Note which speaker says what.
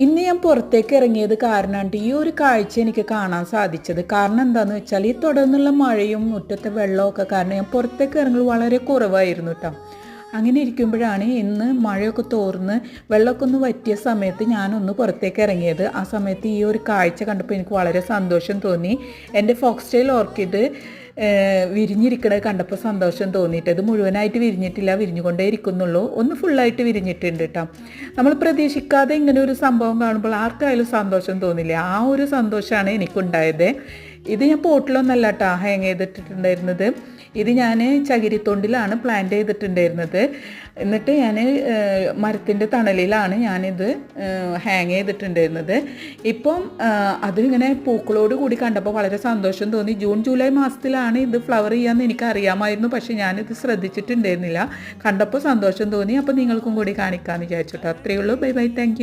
Speaker 1: ഇന്ന് ഞാൻ പുറത്തേക്ക് ഇറങ്ങിയത് കാരണമാണ് ഈ ഒരു കാഴ്ച എനിക്ക് കാണാൻ സാധിച്ചത്. കാരണം എന്താണെന്ന് വെച്ചാൽ ഈ തുടർന്നുള്ള മഴയും മുറ്റത്തെ വെള്ളമൊക്കെ കാരണം ഞാൻ പുറത്തേക്ക് ഇറങ്ങൽ വളരെ കുറവായിരുന്നു കേട്ടോ അങ്ങനെ ഇരിക്കുമ്പോഴാണ് ഇന്ന് മഴയൊക്കെ തോർന്ന് വെള്ളമൊക്കെ ഒന്ന് വറ്റിയ സമയത്ത് ഞാനൊന്ന് പുറത്തേക്ക് ഇറങ്ങിയത്. ആ സമയത്ത് ഈ ഒരു കാഴ്ച കണ്ടപ്പോൾ എനിക്ക് വളരെ സന്തോഷം തോന്നി. എന്റെ ഫോക്സ്റ്റൈൽ ഓർക്കിഡ് വിരിഞ്ഞിരിക്കണത് കണ്ടപ്പോൾ സന്തോഷം തോന്നിയിട്ട്. ഇത് മുഴുവനായിട്ട് വിരിഞ്ഞിട്ടില്ല വിരിഞ്ഞുകൊണ്ടേ ഇരിക്കുന്നുള്ളൂ. ഒന്ന് ഫുള്ളായിട്ട് വിരിഞ്ഞിട്ടുണ്ട് കേട്ടോ നമ്മൾ പ്രതീക്ഷിക്കാതെ ഇങ്ങനെ ഒരു സംഭവം കാണുമ്പോൾ ആർക്കായാലും സന്തോഷം തോന്നില്ല? ആ ഒരു സന്തോഷമാണ് എനിക്കുണ്ടായത്. ഇത് ഞാൻ പോട്ടിലൊന്നല്ല കേട്ടോ ഹാങ് ചെയ്തിട്ടുണ്ടായിരുന്നത് ഇത് ഞാൻ ചകിരിത്തൊണ്ടിലാണ് പ്ലാന്റ് ചെയ്തിട്ടുണ്ടായിരുന്നത്. എന്നിട്ട് ഞാൻ മരത്തിന്റെ തണലിലാണ് ഞാനിത് ഹാങ് ചെയ്തിട്ടുണ്ടായിരുന്നത്. ഇപ്പം അതിങ്ങനെ പൂക്കളോട് കൂടി കണ്ടപ്പോൾ വളരെ സന്തോഷം തോന്നി. ജൂൺ ജൂലൈ മാസത്തിലാണ് ഇത് ഫ്ലവർ ചെയ്യാമെന്ന് എനിക്ക് അറിയാമായിരുന്നു പക്ഷേ ഞാനിത് ശ്രദ്ധിച്ചിട്ടുണ്ടായിരുന്നില്ല. കണ്ടപ്പോൾ സന്തോഷം തോന്നി. അപ്പോൾ നിങ്ങൾക്കും കൂടി കാണിക്കാമെന്ന് വിചാരിച്ചു കേട്ടോ അത്രയേ ഉള്ളൂ ബൈ ബൈ താങ്ക്